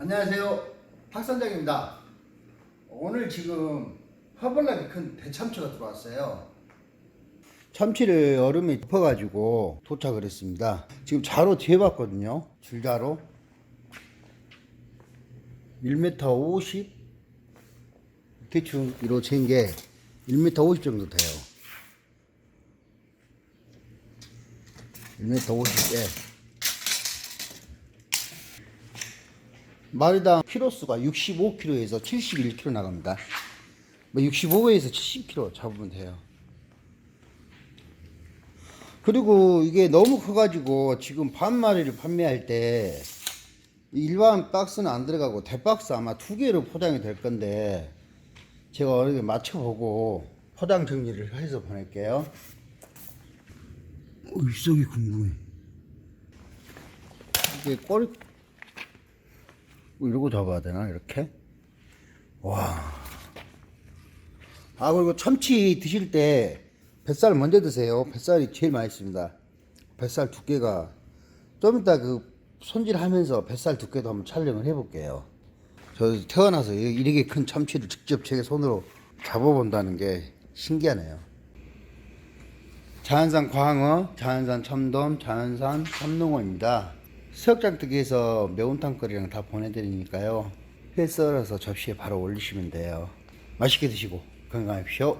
안녕하세요. 박선장입니다. 오늘 지금 허벌나게 큰 대참치가 들어왔어요. 참치를 얼음에 덮어가지고 도착을 했습니다. 지금 자로 재봤거든요. 줄자로. 1m 50? 대충 이로 재인 게 1m 50 정도 돼요. 1m 50에 마리당 키로수가 65kg에서 71kg 나갑니다. 뭐 65에서 70kg 잡으면 돼요. 그리고 이게 너무 커가지고 지금 반 마리를 판매할 때 일반 박스는 안 들어가고 대박스 아마 두 개로 포장이 될 건데 제가 어떻게 맞춰보고 포장 정리를 해서 보낼게요. 어, 입속이 궁금해. 이게 꼬리 뭐 이러고 잡아야 되나 이렇게? 와. 아 그리고 참치 드실 때 뱃살 먼저 드세요. 뱃살이 제일 맛있습니다. 뱃살 두께가 좀 이따 그 손질하면서 뱃살 두께도 한번 촬영을 해볼게요. 저 태어나서 이- 이렇게 큰 참치를 직접 제 손으로 잡아본다는 게 신기하네요. 자연산 광어, 자연산 참돔, 자연산 참농어입니다. 수역장뜨기에서 매운탕 거리랑 다 보내드리니까요. 회 썰어서 접시에 바로 올리시면 돼요. 맛있게 드시고 건강하십시오.